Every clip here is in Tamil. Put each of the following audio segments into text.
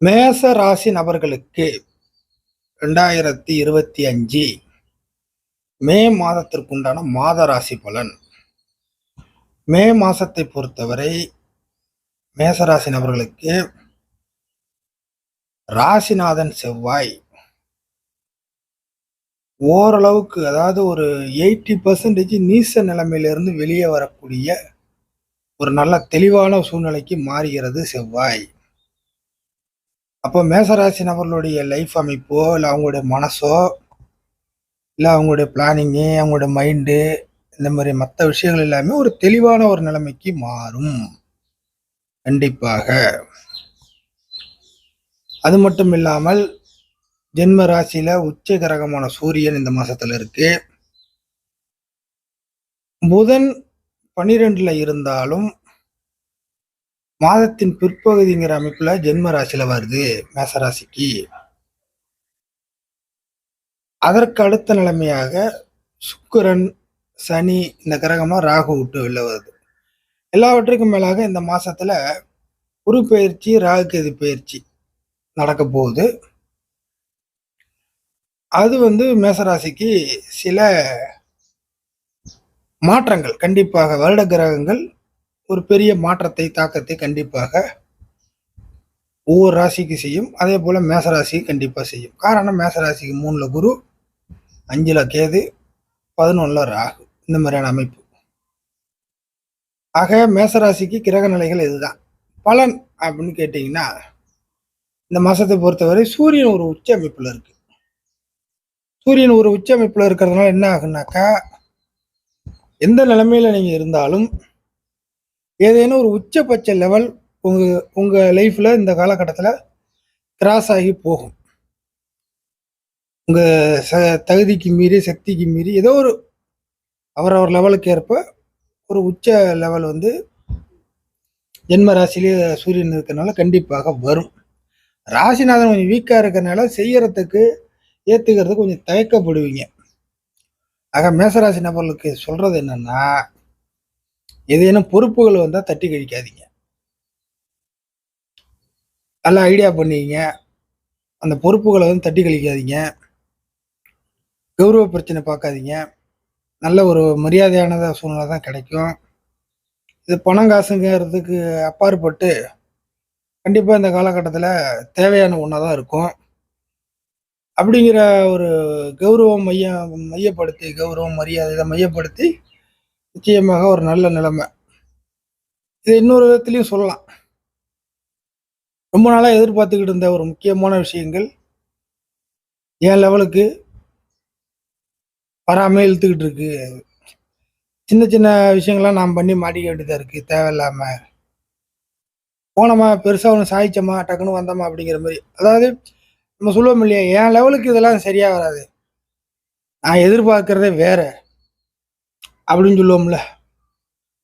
மேச ராசி நபர்களுக்கு ரெண்டாயிரத்தி இருபத்தி அஞ்சு மே மாதத்திற்குண்டான மாத ராசி பலன். மே மாதத்தை பொறுத்தவரை மேசராசி நபர்களுக்கு ராசிநாதன் செவ்வாய். ஓரளவுக்கு அதாவது ஒரு எயிட்டி பர்சன்டேஜ் நீச நிலைமையிலிருந்து வெளியே வரக்கூடிய ஒரு நல்ல தெளிவான சூழ்நிலைக்கு மாறுகிறது செவ்வாய். அப்போ மேசராசி நபர்களுடைய லைஃப் அமைப்போ இல்லை அவங்களுடைய மனசோ இல்லை அவங்களுடைய பிளானிங்கு அவங்களுடைய மைண்டு இந்த மாதிரி மற்ற விஷயங்கள் எல்லாமே ஒரு தெளிவான ஒரு நிலைமைக்கு மாறும். கண்டிப்பாக. அது மட்டும் இல்லாமல் ஜென்ம ராசியில் உச்ச கிரகமான சூரியன் இந்த மாதத்தில் இருக்கு. புதன் பனிரெண்டில் இருந்தாலும் மாதத்தின் பிற்பகுதிங்கிற அமைப்புல ஜென்ம ராசியில வருது மேசராசிக்கு. அதற்கு அடுத்த நிலைமையாக சுக்கிரன் சனி இந்த கிரகம்லாம் ராகு விட்டு வெளில வருது. எல்லாவற்றுக்கும் மேலாக இந்த மாசத்துல குரு பயிற்சி ராகு கேது பயிற்சி நடக்க போகுது. அது வந்து மேசராசிக்கு சில மாற்றங்கள் கண்டிப்பாக வருட கிரகங்கள் ஒரு பெரிய மாற்றத்தை தாக்கத்தை கண்டிப்பாக ஒவ்வொரு ராசிக்கு செய்யும். அதே போல் மேசராசி கண்டிப்பாக செய்யும். காரணம் மேசராசிக்கு மூணில் குரு அஞ்சில் கேது பதினொன்றில் ராகு. இந்த மாதிரியான அமைப்பு. ஆக மேசராசிக்கு கிரக நிலைகள் இதுதான். பலன் அப்படின்னு கேட்டிங்கன்னா இந்த மாதத்தை பொறுத்தவரை சூரியன் ஒரு உச்ச அமைப்பில் இருக்குது சூரியன் ஒரு உச்ச அமைப்பில் இருக்கிறதுனால என்ன ஆகுனாக்கா எந்த நிலைமையில் நீங்கள் இருந்தாலும் ஏதேனும் ஒரு உச்சபட்ச லெவல் உங்கள் உங்கள் லைஃப்பில் இந்த காலகட்டத்தில் கிராஸ் ஆகி போகும். உங்கள் ச தகுதிக்கு மீறி சக்திக்கு மீறி ஏதோ ஒரு அவரவர் லெவலுக்கு ஏற்ப ஒரு உச்ச லெவல் வந்து ஜென்ம ராசியிலே சூரியன் இருக்கிறனால கண்டிப்பாக வரும். ராசிநாதன் கொஞ்சம் வீக்காக இருக்கிறனால செய்யறதுக்கு ஏற்றுக்கிறதுக்கு கொஞ்சம் தயக்கப்படுவீங்க. ஆக மேசராசி நபர்களுக்கு சொல்கிறது என்னன்னா ஏதேனும் பொறுப்புகள் வந்தால் தட்டி கழிக்காதீங்க. நல்லா ஐடியா பண்ணிக்கிங்க. அந்த பொறுப்புகளை வந்து தட்டி கழிக்காதீங்க. கௌரவ பிரச்சனை பார்க்காதீங்க. நல்ல ஒரு மரியாதையானத சூழ்நிலை தான் கிடைக்கும். இது பணம் காசுங்கிறதுக்கு அப்பாற்பட்டு கண்டிப்பாக இந்த காலகட்டத்தில் தேவையான ஒன்றா தான் இருக்கும். அப்படிங்கிற ஒரு கௌரவம் மைய மையப்படுத்தி கௌரவம் மரியாதை இதை மையப்படுத்தி நிச்சயமாக ஒரு நல்ல நிலைமை. இது இன்னொரு விதத்துலையும் சொல்லலாம். ரொம்ப நாளாக எதிர்பார்த்துக்கிட்டு இருந்த ஒரு முக்கியமான விஷயங்கள் என் லெவலுக்கு வராமல் இழுத்துக்கிட்டு இருக்கு. சின்ன சின்ன விஷயங்கள்லாம் நாம் பண்ணி மாட்டிக்க வேண்டியதாக இருக்குது தேவையில்லாமல் போனோமா பெருசாக ஒன்று சாய்ச்சோமா டக்குன்னு வந்தோமா அப்படிங்கிற மாதிரி. அதாவது நம்ம சொல்லுவோம் இல்லையா என் லெவலுக்கு இதெல்லாம் சரியாக வராது. நான் எதிர்பார்க்குறதே வேறு. அப்படின்னு சொல்லுவோம்ல.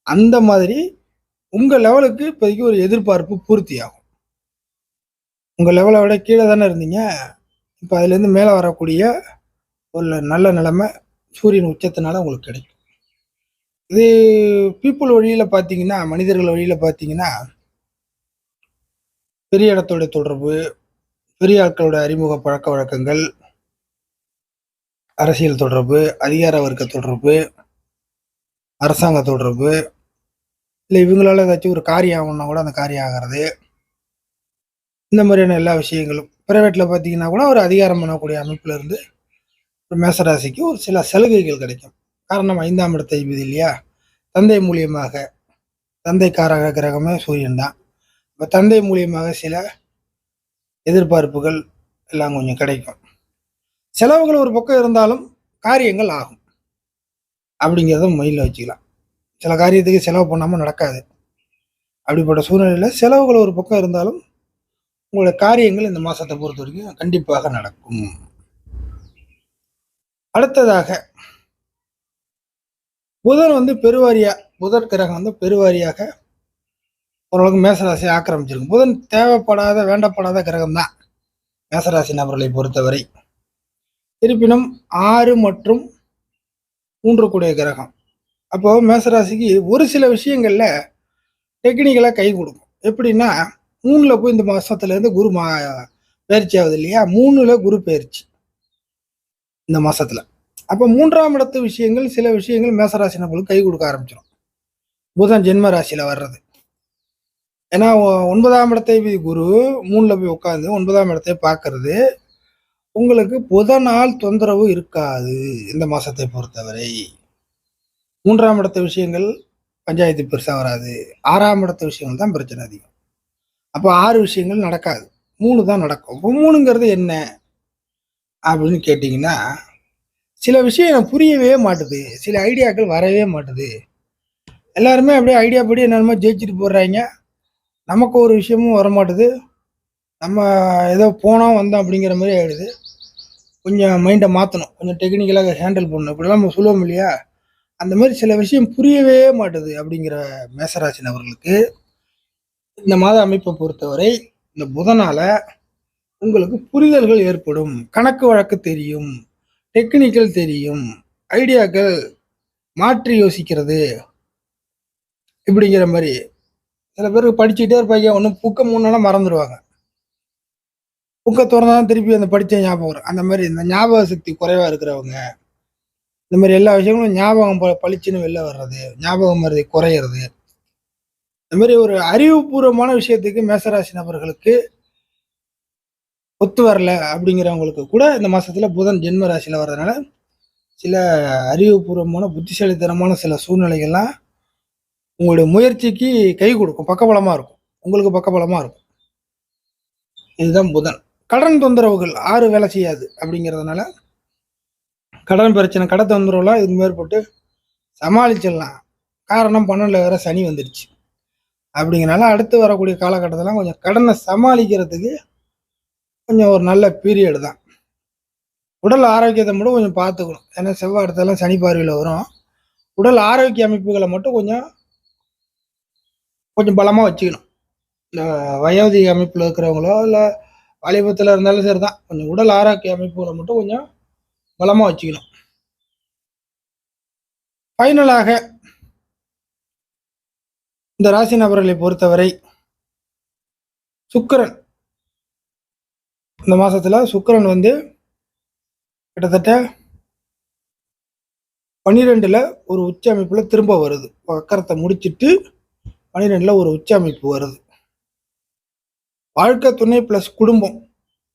அந்த மாதிரி உங்கள் லெவலுக்கு இப்போதைக்கு ஒரு எதிர்பார்ப்பு பூர்த்தி ஆகும் உங்கள் லெவலை விட கீழே தானே இருந்தீங்க. இப்போ அதுலேருந்து மேலே வரக்கூடிய ஒரு நல்ல நிலைமை சூரியன் உச்சத்தினால உங்களுக்கு கிடைக்கும். இது பீப்புள் வழியில் பார்த்தீங்கன்னா மனிதர்கள் வழியில் பார்த்தீங்கன்னா பெரிய இடத்தோட தொடர்பு பெரிய ஆட்களோட அறிமுக பழக்க வழக்கங்கள் அரசியல் தொடர்பு அதிகார வர்க்க தொடர்பு அரசாங்க தொடர்பு இல்லை இவங்களால ஏதாச்சும் ஒரு காரியம் ஆகணும்னா கூட அந்த காரியம் ஆகிறது இந்த மாதிரியான எல்லா விஷயங்களும். பிரைவேட்டில் பார்த்தீங்கன்னா கூட ஒரு அதிகாரம் பண்ணக்கூடிய அமைப்புல இருந்து ஒரு மேசராசிக்கு ஒரு சில சலுகைகள் கிடைக்கும். காரணம் ஐந்தாம் இடத்தை இது இல்லையா? தந்தை மூலியமாக தந்தைக்காரக கிரகமே சூரியன் தான். இப்போ தந்தை மூலியமாக சில எதிர்பார்ப்புகள் எல்லாம் கொஞ்சம் கிடைக்கும். செலவுகள் ஒரு பக்கம் இருந்தாலும் காரியங்கள் ஆகும். அப்படிங்கிறத மைண்டில் வச்சுக்கலாம். சில காரியத்துக்கு செலவு பண்ணாமல் நடக்காது. அப்படிப்பட்ட சூழ்நிலையில் செலவுகள் ஒரு பக்கம் இருந்தாலும் உங்களோட காரியங்கள் இந்த மாதத்தை பொறுத்த வரைக்கும் கண்டிப்பாக நடக்கும். அடுத்ததாக புதன் வந்து பெருவாரியா புதன் கிரகம் வந்து பெருவாரியாக ஓரளவுக்கு மேசராசியை ஆக்கிரமிச்சிருக்கு புதன் தேவைப்படாத வேண்டப்படாத கிரகம் தான் மேசராசி நபர்களை பொறுத்தவரை. இருப்பினும் ஆறு மற்றும் மூன்று கூடிய கிரகம். அப்போ மேசராசிக்கு ஒரு சில விஷயங்களில் டெக்னிக்கலாக கை கொடுக்கும். எப்படின்னா மூணில் போய் இந்த மாதத்துலேருந்து குரு மா பயிற்சி ஆகுது இல்லையா? மூணில் குரு பயிற்சி. இந்த மாதத்தில் அப்போ மூன்றாம் இடத்து விஷயங்கள் சில விஷயங்கள் மேசராசி நம்மளுக்கு கை கொடுக்க ஆரம்பிச்சிடும் புதன் ஜென்ம ராசியில் வர்றது. ஏன்னா ஒன்பதாம் இடத்தை குரு மூணில் போய் உட்காந்து ஒன்பதாம் இடத்தை பார்க்கறது. உங்களுக்கு புதனால் தொந்தரவு இருக்காது இந்த மாதத்தை பொறுத்தவரை. மூன்றாம் இடத்த விஷயங்கள் பஞ்சாயத்து பெருசாக வராது. ஆறாம் இடத்த விஷயங்கள் தான் பிரச்சனை அதிகம். அப்போ ஆறு விஷயங்கள் நடக்காது. மூணு தான் நடக்கும். இப்போ மூணுங்கிறது என்ன? அப்படின்னு கேட்டிங்கன்னா சில விஷயம் எனக்கு புரியவே மாட்டுது. சில ஐடியாக்கள் வரவே மாட்டுது. எல்லாருமே அப்படியே ஐடியா படி என்னென்னமோ ஜெயிச்சுட்டு போடுறாங்க. நமக்கு ஒரு விஷயமும் வர மாட்டுது நம்ம ஏதோ போனோம் வந்தோம் அப்படிங்கிற மாதிரி ஆகிடுது கொஞ்சம் மைண்டை மாற்றணும் கொஞ்சம் டெக்னிக்கலாக ஹேண்டில் பண்ணணும். இப்படிலாம் நம்ம சொல்லுவோம் இல்லையா? அந்த மாதிரி சில விஷயம் புரியவே மாட்டுது அப்படிங்கிற மேசராசி நபர்களுக்கு இந்த மாத அமைப்பை பொறுத்தவரை இந்த புதனால உங்களுக்கு புரிதல்கள் ஏற்படும். கணக்கு வழக்கு தெரியும். டெக்னிக்கல் தெரியும். ஐடியாக்கள் மாற்றி யோசிக்கிறது. இப்படிங்கிற மாதிரி. சில பேருக்கு படிச்சுட்டே இருப்பாங்க. ஒன்றும் புக்கை முன்னால மறந்துடுவாங்க. புக்கை தான் திருப்பி அந்த படித்த ஞாபகம் வரும். அந்த மாதிரி இந்த ஞாபக சக்தி குறைவாக இருக்கிறவங்க இந்த மாதிரி எல்லா விஷயங்களும் ஞாபகம் ப- பளிச்சுன்னு வெளில வர்றது ஞாபகம் மருதி குறையிறது. இந்த மாதிரி ஒரு அறிவுபூர்வமான விஷயத்துக்கு மேசராசி நபர்களுக்கு ஒத்து வரல அப்படிங்கிறவங்களுக்கு கூட இந்த மாதத்தில் புதன் ஜென்ம ராசியில வர்றதுனால சில அறிவுபூர்வமான புத்திசாலித்தனமான சில சூழ்நிலைகள்லாம் உங்களுடைய முயற்சிக்கு கை கொடுக்கும். பக்கபலமாக இருக்கும். உங்களுக்கு பக்கபலமாக இருக்கும். இதுதான் புதன். கடன் தொந்தரவுகள் ஆறு வேலை செய்யாது அப்படிங்கிறதுனால கடன் பிரச்சனை கடன் தொந்தரவுலாம் இது மேற்பட்டு சமாளிச்சிடலாம். காரணம் பன்னெண்டில் வேற சனி வந்துடுச்சு. அப்படிங்கிறனால அடுத்து வரக்கூடிய காலகட்டத்திலாம் கொஞ்சம் கடனை சமாளிக்கிறதுக்கு கொஞ்சம் ஒரு நல்ல பீரியடு தான். உடல் ஆரோக்கியத்தை மட்டும் கொஞ்சம் பார்த்துக்கணும். ஏன்னா செவ்வாய் இடத்தெல்லாம் சனி பார்வையில் வரும். உடல் ஆரோக்கிய அமைப்புகளை மட்டும் கொஞ்சம் கொஞ்சம் பலமாக வச்சுக்கணும். இந்த வயோதிக அமைப்பில் இருக்கிறவங்களோ இல்லை வாலிபத்தில் இருந்தாலும் சரி தான் கொஞ்சம் உடல் ஆரோக்கிய அமைப்புகளை மட்டும் கொஞ்சம் பலமாக வச்சுக்கணும். ஃபைனலாக இந்த ராசி நபர்களை பொறுத்தவரை சுக்கிரன். இந்த மாதத்தில் சுக்கரன் வந்து கிட்டத்தட்ட பன்னிரெண்டில் ஒரு உச்ச அமைப்பில் திரும்ப வருது. வக்கரத்தை முடிச்சிட்டு பன்னிரெண்டில் ஒரு உச்ச அமைப்பு வருது. வாழ்க்கை துணை பிளஸ் குடும்பம்.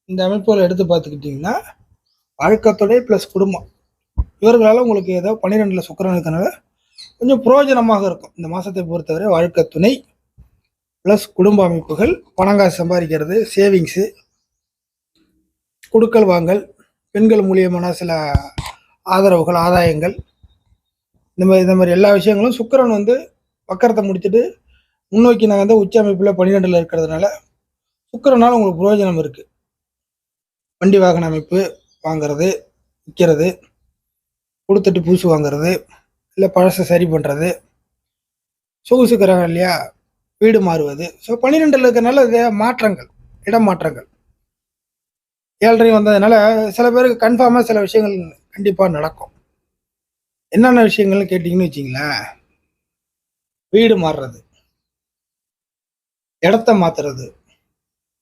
இந்த அமைப்புகளை எடுத்து பார்த்துக்கிட்டிங்கன்னா வாழ்க்கை துணை பிளஸ் குடும்பம். இவர்களால் உங்களுக்கு ஏதோ பன்னிரெண்டில் சுக்கிரன் இருக்கனால கொஞ்சம் பிரயோஜனமாக இருக்கும். இந்த மாதத்தை பொறுத்தவரை வாழ்க்கை துணை ப்ளஸ் குடும்ப அமைப்புகள் பணங்காசு சம்பாதிக்கிறது சேவிங்ஸு கொடுக்கல் வாங்கல் பெண்கள் மூலியமான சில ஆதரவுகள் ஆதாயங்கள் இந்த மாதிரி இந்த மாதிரி எல்லா விஷயங்களும் சுக்கிரன் வந்து வக்கரத்தை முடிச்சுட்டு முன்னோக்கி நாங்கள் வந்து உச்ச அமைப்பில் பன்னிரெண்டில் இருக்கிறதுனால சுக்கிரனால் உங்களுக்கு பிரயோஜனம் இருக்குது வண்டி வாகன அமைப்பு வாங்குறது விற்கிறது கொடுத்துட்டு பூசு வாங்குறது இல்லை பழசை சரி பண்ணுறது சொகுசு கிரகம் இல்லையா வீடு மாறுவது. ஸோ பன்னிரெண்டில் இருக்கிறனால இது மாற்றங்கள் இடம் மாற்றங்கள். ஏழரை வந்ததுனால சில பேருக்கு கன்ஃபார்மாக சில விஷயங்கள் கண்டிப்பாக நடக்கும். என்னென்ன விஷயங்கள்னு கேட்டிங்கன்னு வச்சிங்களேன். வீடு மாறுறது இடத்த மாத்துறது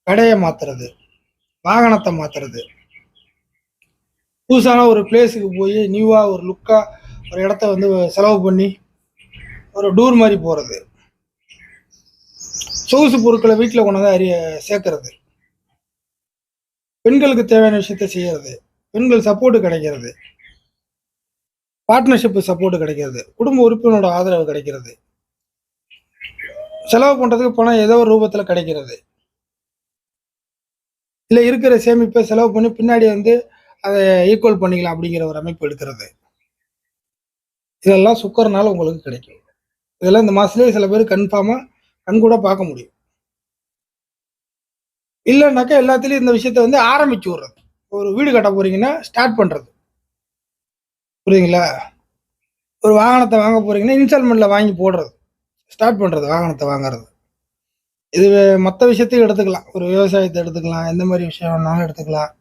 கடையை மாத்துறது வாகனத்தை மாத்துறது. புதுசான ஒரு பிளேஸுக்கு போய் நியூவாக ஒரு லுக்காக ஒரு இடத்த வந்து செலவு பண்ணி ஒரு டூர் மாதிரி போகிறது சொகுசு பொருட்களை வீட்டில் கொண்டாந்து அறிய சேர்க்கறது. பெண்களுக்கு தேவையான விஷயத்த செய்கிறது பெண்கள் சப்போர்ட் கிடைக்கிறது. பார்ட்னர்ஷிப் சப்போர்ட் கிடைக்கிறது. குடும்ப உறுப்பினரோட ஆதரவு கிடைக்கிறது. செலவு பண்ணுறதுக்கு பணம் ஏதோ ஒரு ரூபத்தில் கிடைக்கிறது. இல்லை இருக்கிற சேமிப்பை செலவு பண்ணி பின்னாடி வந்து அதை ஈக்குவல் பண்ணிக்கலாம் அப்படிங்கிற ஒரு அமைப்பு எடுக்கிறது. இதெல்லாம் சுக்கரனால உங்களுக்கு கிடைக்கும். இதெல்லாம் இந்த மாசத்துலயே சில பேர் கன்ஃபார்மா கண் கூட பார்க்க முடியும். இல்லைன்னாக்கா எல்லாத்துலேயும் இந்த விஷயத்த வந்து ஆரம்பிச்சு விடுறது. ஒரு வீடு கட்ட போறீங்கன்னா ஸ்டார்ட் பண்றது. புரியுதுங்களா? ஒரு வாகனத்தை வாங்க போறீங்கன்னா இன்ஸ்டால்மெண்ட்ல வாங்கி போடுறது. ஸ்டார்ட் பண்றது வாகனத்தை வாங்குறது. இது மற்ற விஷயத்தையும் எடுத்துக்கலாம். ஒரு விவசாயத்தை எடுத்துக்கலாம். எந்த மாதிரி விஷயம் வேணாலும் எடுத்துக்கலாம்.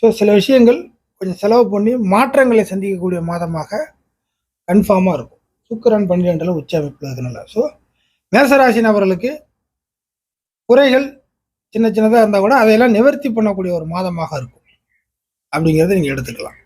ஸோ சில விஷயங்கள் கொஞ்சம் செலவு பண்ணி மாற்றங்களை சந்திக்கக்கூடிய மாதமாக கன்ஃபார்மாக இருக்கும். சுக்கிரன் பன்னிரெண்டில் உச்ச அமைப்பில் ஸோ மேசராசி நபர்களுக்கு குறைகள் சின்ன சின்னதாக இருந்தால் கூட அதையெல்லாம் நிவர்த்தி பண்ணக்கூடிய ஒரு மாதமாக இருக்கும். அப்படிங்கிறத நீங்கள் எடுத்துக்கலாம்.